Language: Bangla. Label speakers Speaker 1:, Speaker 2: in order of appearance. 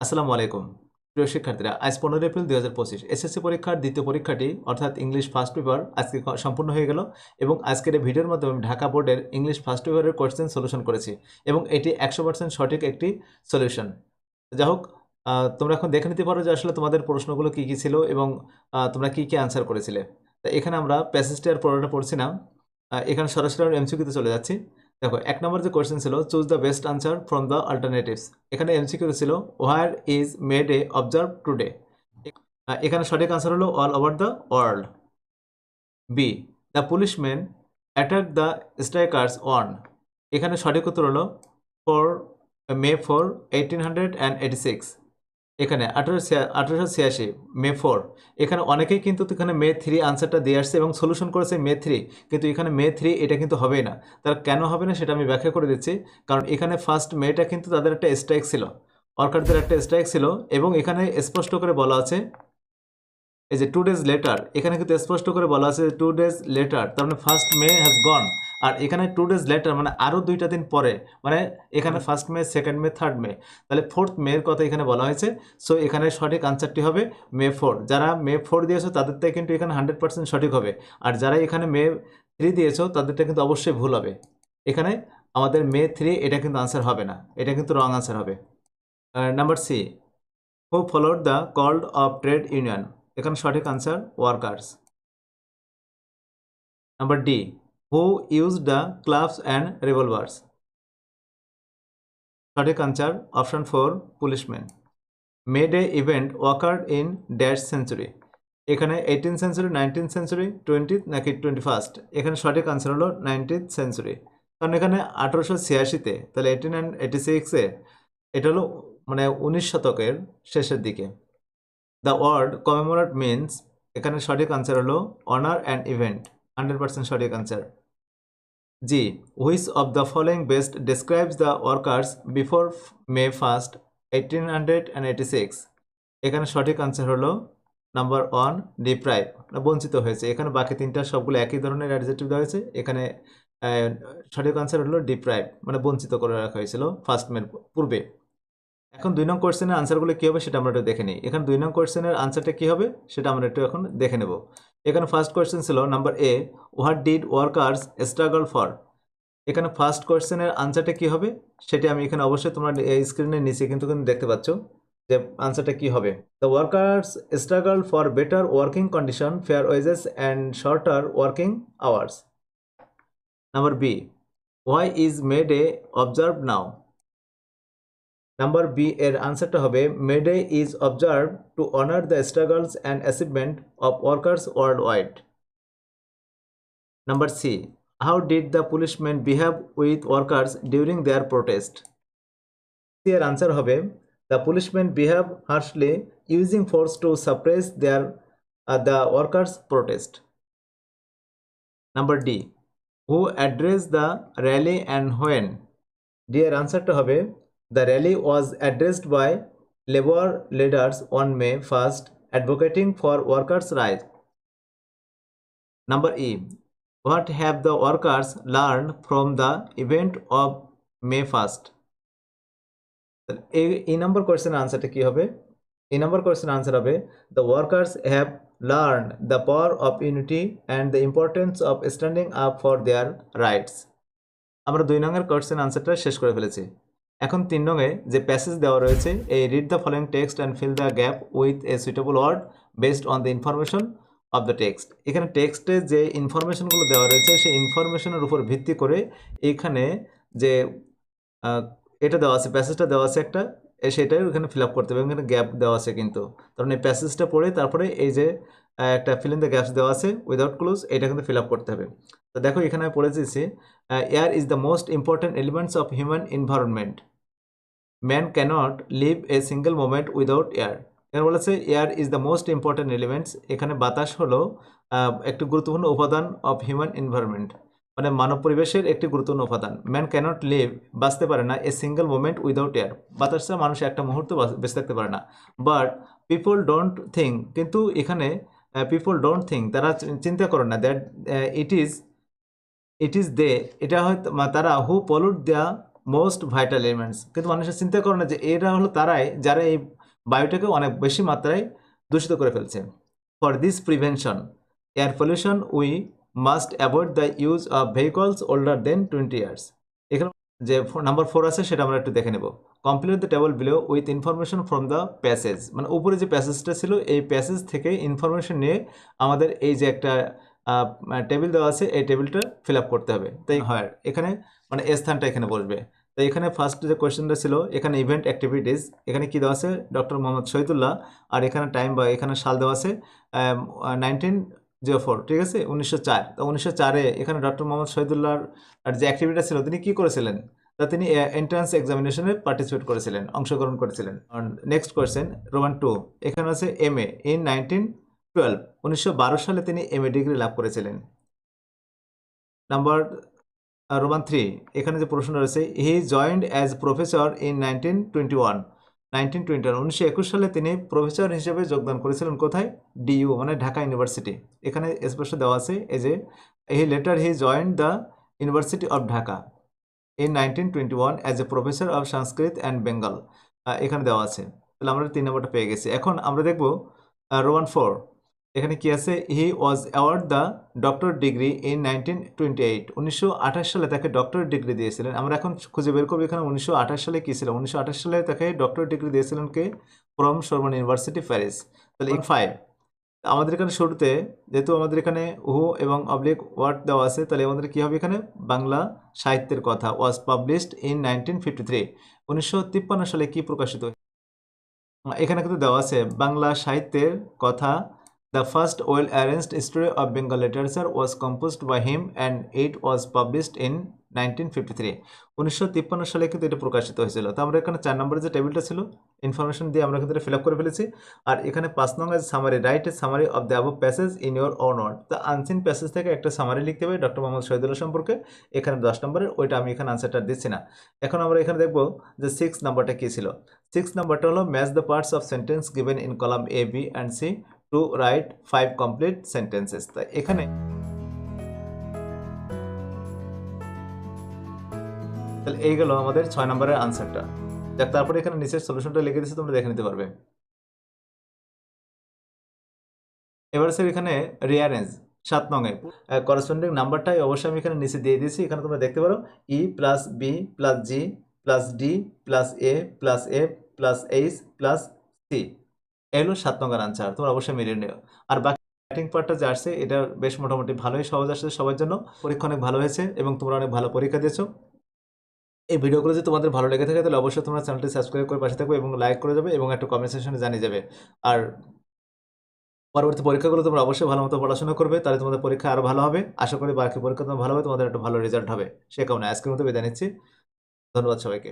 Speaker 1: আসসালামু আলাইকুম। প্রিয় শিক্ষার্থীরা, আজ পনেরো এপ্রিল দু হাজার পঁচিশ এসএসসি পরীক্ষার দ্বিতীয় পরীক্ষাটি, অর্থাৎ ইংলিশ ফার্স্ট পেপার আজকে সম্পূর্ণ হয়ে গেল এবং আজকের এই ভিডিওর মাধ্যমে আমি ঢাকা বোর্ডের ইংলিশ ফার্স্ট পেপারের কোয়েশ্চেন সলিউশন করেছি এবং এটি একশো পার্সেন্ট সঠিক একটি সলিউশন যা হোক তোমরা এখন দেখে নিতে পারো যে আসলে তোমাদের প্রশ্নগুলো কী কী ছিল এবং তোমরা কী কী আনসার করেছিলে। তা এখানে আমরা প্যাসেজটি আর পড়াটা পড়ছি না। এখানে সরাসরি এমসিকিউতে চলে যাচ্ছি। দেখো, এক নম্বর যে কোয়েশ্চেন ছিল choose the best answer from the alternatives এখানে এমসিকিউ ছিল where is made a observe today এখানে সঠিক আনসার হলো all over the world B the policeman attack the strikers on এখানে সঠিক উত্তর হলো for May four eighteen hundred and eighty six এখানে আঠারোশো আঠারোশো ছিয়াশি, মে ফোর এখানে অনেকেই কিন্তু এখানে মে থ্রি আনসারটা দিয়ে আসছে এবং সলিউশন করেছে মে থ্রি কিন্তু এখানে মে থ্রি এটা কিন্তু হবেই না। তার কেন হবে না সেটা আমি ব্যাখ্যা করে দিচ্ছি। কারণ এখানে ফার্স্ট মেটা কিন্তু তাদের একটা স্ট্রাইক ছিল। ওয়ার্কারদের একটা স্ট্রাইক ছিল এবং এখানে স্পষ্ট করে বলা আছে, এই যে টু ডেজ লেটার এখানে কিন্তু স্পষ্ট করে বলা আছে টু ডেজ লেটার তার মানে ফার্স্ট মে হ্যাজ গন আর এখানে টু ডেজ লেটার মানে আরও দুইটা দিন পরে মানে এখানে first May second May third May তাহলে ফোর্থ মের কথা এখানে বলা হয়েছে। সো এখানে সঠিক আনসারটি হবে মে ফোর যারা মে ফোর দিয়েছ তাদেরটা কিন্তু এখানে হান্ড্রেড পার্সেন্ট সঠিক হবে। আর যারা এখানে মে থ্রি দিয়েছ তাদেরটা কিন্তু অবশ্যই ভুল হবে। এখানে আমাদের মে থ্রি এটা কিন্তু আনসার হবে না। এটা কিন্তু রং আনসার হবে। Number C who followed the called of trade union এখানে সঠিক answer workers number D who use the clubs and revolvers সঠিক answer option four policeman made a event walked in dash century এখানে eighteen century nineteen century twentieth নাকি টোয়েন্টি ফার্স্ট এখানে সঠিক আনসার হলো নাইনটিথ সেঞ্চুরি কারণ এখানে আঠারোশো ছিয়াশিতে, তাহলে এইটিন অ্যান্ড এইটি সিক্সে এটা হলো মানে উনিশ শতকের শেষের দিকে। দ্য ওয়ার্ড কমেমোরেট মিনস এখানে সঠিক আনসার হলো honour and event hundred percent সঠিক answer G which of the following best describes the workers before May first eighteen hundred and eighty six এখানে সঠিক আনসার হলো নাম্বার ওয়ান ডিপ্রাইভ বঞ্চিত হয়েছে। এখানে বাকি তিনটা সবগুলো একই ধরনের অ্যাডজেক্টিভ দেওয়া হয়েছে। এখানে সঠিক আনসার হলো ডিপ্রাইভ মানে বঞ্চিত করে রাখা হয়েছিল ফার্স্ট মের পূর্বে। এখন দুই নং কোয়েশ্চেনের আনসারগুলো কী হবে সেটা আমরা একটু দেখে নিই। এখানে দুই নং কোয়েশ্চেনের আনসারটা কী হবে সেটা আমরা একটু এখন দেখে নেব। এখানে ফার্স্ট কোয়েশ্চেন ছিল number A what did workers struggle for এখানে ফার্স্ট কোয়েশ্চেনের আনসারটা কী হবে? সেটা আমি এখানে অবশ্যই তোমরা স্ক্রিনের নিচে কিন্তু কিন্তু দেখতে পাচ্ছ যে আনসারটা কী হবে। The workers struggle for better working condition fair wages and shorter working hours number B why is made a observe now number B এর আনসারটা হবে May Day is observe to honour the struggles and achievement of workers world wide number C how did the policeman behave with workers during their protest C এর আনসার হবে the policeman behave harshly using force to suppress their the workers protest number D who address the rally and when D এর আনসারটা হবে The rally was addressed by labor leaders on May 1st, advocating for workers' rights. Number E. What have the workers learned from the event of May 1st? এই নম্বর কোয়েশ্চেন আনসারটা কি হবে এই নম্বর কোয়েশ্চেন আনসার হবে the workers have learn the power of unity and the importance of standing up for their rights আমরা দুই নম্বর কোয়েশ্চেন আনসারটা শেষ করে ফেলেছি এখন তিন নঙে যে প্যাসেজ দেওয়া রয়েছে, এই read the following text and fill the gap with a suitable word based on the information of the text এখানে টেক্সটে যে ইনফরমেশনগুলো দেওয়া রয়েছে, সেই ইনফরমেশনের উপর ভিত্তি করে এখানে যে এটা দেওয়া আছে প্যাসেজটা দেওয়া আছে একটা সেটাই ওখানে ফিল আপ করতে হবে। এখানে গ্যাপ দেওয়া আছে কিন্তু। কারণ এই প্যাসেজটা পড়ে, তারপরে এই যে একটা ফিল ইন দ্য গ্যাপস দেওয়া আছে উইদাউট ক্লোজ এটা কিন্তু ফিল আপ করতে হবে। তো দেখো এখানে আমি পড়ে দিয়েছি air is the most important elements of human environment man can't live a single moment without air এখানে বলেছে air is the most important elements এখানে বাতাস হলো একটি গুরুত্বপূর্ণ উপাদান অফ হিউম্যান এনভায়রনমেন্ট মানে মানব পরিবেশের একটি গুরুত্বপূর্ণ উপাদান। ম্যান ক্যানট লিভ বাঁচতে পারে না a single moment without air বাতাস ছাড়া মানুষ একটা মুহূর্ত বেঁচে থাকতে পারে না। বাট পিপল ডোন্ট থিঙ্ক কিন্তু এখানে পিপল ডোন্ট থিঙ্ক তারা চিন্তা করে না that it is it is they এটা হয়তো তারা who pollute the most vital elements কিন্তু মানুষের চিন্তা করে না যে এরা হলো তারাই যারা এই বায়ুটাকে অনেক বেশি মাত্রায় দূষিত করে ফেলছে। For this prevention air pollution we must avoid the use of vehicles older than twenty years এখানে যে নাম্বার ফোর আছে সেটা আমরা একটু দেখে নেব। Complete the table below with information from the passage মানে উপরে যে প্যাসেজটা ছিল এই প্যাসেজ থেকে ইনফরমেশন নিয়ে আমাদের এই যে একটা টেবিল দেওয়া আছে এই টেবিলটা ফিল আপ করতে হবে। তাই হয় এখানে মানে স্থানটা এখানে বসবে। তো এখানে ফার্স্ট যে কোয়েশ্চেনটা ছিল, এখানে ইভেন্ট অ্যাক্টিভিটিস এখানে কি দেওয়া আছে? ডক্টর মোহাম্মদ শহীদুল্লাহ, আর এখানে টাইম বা এখানে সাল দেওয়া আছে নাইনটিন জিরো ফোর ঠিক আছে? উনিশশো চার। তো উনিশশো চারে এখানে ডক্টর মোহাম্মদ শহীদুল্লাহর, আর যে অ্যাক্টিভিটি ছিল, তিনি কি করেছিলেন? তা তিনি এন্ট্রান্স এক্সামিনেশনে পার্টিসিপেট করেছিলেন, অংশগ্রহণ করেছিলেন। নেক্সট কোয়েশ্চেন রোমান টু এখানে আছে M A in nineteen twelve উনিশশো বারো সালে তিনি এম এ ডিগ্রি লাভ করেছিলেন। নাম্বার রোমান থ্রি, এখানে যে প্রশ্ন রয়েছে, he joined as professor in nineteen twenty one. Nineteen twenty one, উনিশশো একুশ সালে তিনি প্রফেসর হিসেবে যোগদান করেছিলেন কোথায়? ডিইউ মানে ঢাকা ইউনিভার্সিটি। এখানে স্পষ্ট দেওয়া আছে, এই যে, he later he joined the university of Dhaka in nineteen twenty one as a professor of Sanskrit and Bengal. এখানে দেওয়া আছে। তাহলে আমরা তিন নম্বরটা পেয়ে গেছি। এখন আমরা দেখব রোমান ফোর এখানে কি আছে? He was award the doctor degree in nineteen twenty eight উনিশশো আঠাশ সালে তাকে ডক্টর ডিগ্রি দিয়েছিলেন। আমরা এখন খুঁজে বের করব এখানে উনিশশো আঠাশ সালে কী ছিল? উনিশশো আঠাশ সালে তাকে ডক্টর ডিগ্রি দিয়েছিলেন কে? From Sorbonne university, Paris. তাহলে ফাইভ। আমাদের এখানে শুরুতে যেহেতু আমাদের এখানে হু এবং অবলিক ওয়ার্ড দেওয়া আছে, তাহলে আমাদের কী হবে এখানে? বাংলা সাহিত্যের কথা। Was published in nineteen fifty three উনিশশো তিপ্পান্ন সালে কী প্রকাশিত এখানে কিন্তু দেওয়া আছে বাংলা সাহিত্যের কথা। The first well-arranged history of Bengal literature was composed by him and it was published in 1953 উনিশশো তিপ্পান্ন সালে কিন্তু এটা প্রকাশিত হয়েছিল। তো আমরা এখানে চার নম্বরের যে টেবিলটা ছিল ইনফরমেশন দিয়ে আমরা কিন্তু ফিল আপ করে ফেলেছি। আর এখানে পাঁচ number summary write a summary of the above passage in your own word তো আনসিন প্যাসেজ থেকে একটা সামারি লিখতে হবে ডক্টর মোহাম্মদ শহীদুল্লাহ সম্পর্কে। এখানে দশ নম্বরের, ওইটা আমি এখানে আনসারটা দিচ্ছি না। এখন আমরা এখানে দেখব যে সিক্স নাম্বারটা কী ছিল। সিক্স নাম্বারটা হলো match the parts of sentence given in column A B and C to write five complete sentences তাই এখানে এই গেল আমাদের ছয় নম্বরের আনসারটা যাক, তারপরে এখানে নিচের সলিউশনটা লিখে দিচ্ছি তোমরা দেখে নিতে পারবে। এবার স্যার এখানে রিয়ারেঞ্জ সাত নঙে করসপন্ডিং নাম্বারটাই অবশ্যই আমি এখানে নিচে দিয়ে দিয়েছি, এখানে তোমরা দেখতে পারো E plus B plus G plus D plus A plus F plus H plus C এগুলো সাত নম্বর আনসার তোমরা অবশ্যই মিলিয়ে নিও। আর বাকি ব্যাটিং পার্টটা যে আসছে, এটা বেশ মোটামুটি ভালোই সহজ আসছে সবার জন্য। পরীক্ষা অনেক ভালো হয়েছে এবং তোমরা অনেক ভালো পরীক্ষা দিয়েছ। এই ভিডিওগুলো যদি তোমাদের ভালো লেগে থাকে, তাহলে অবশ্যই তোমরা চ্যানেলটি সাবস্ক্রাইব করে পাশে থাকবে এবং লাইক করে যাবে এবং একটা কমেন্ট সেকশনে জানিয়ে যাবে। আর পরবর্তী পরীক্ষাগুলো তোমরা অবশ্যই ভালো মতো পড়াশোনা করবে, তাহলে তোমাদের পরীক্ষা আরও ভালো হবে। আশা করি বাকি পরীক্ষা তোমার ভালো হবে, তোমাদের একটা ভালো রেজাল্ট হবে। সে কারণে আজকের মতো বিদায় নিচ্ছি। ধন্যবাদ সবাইকে।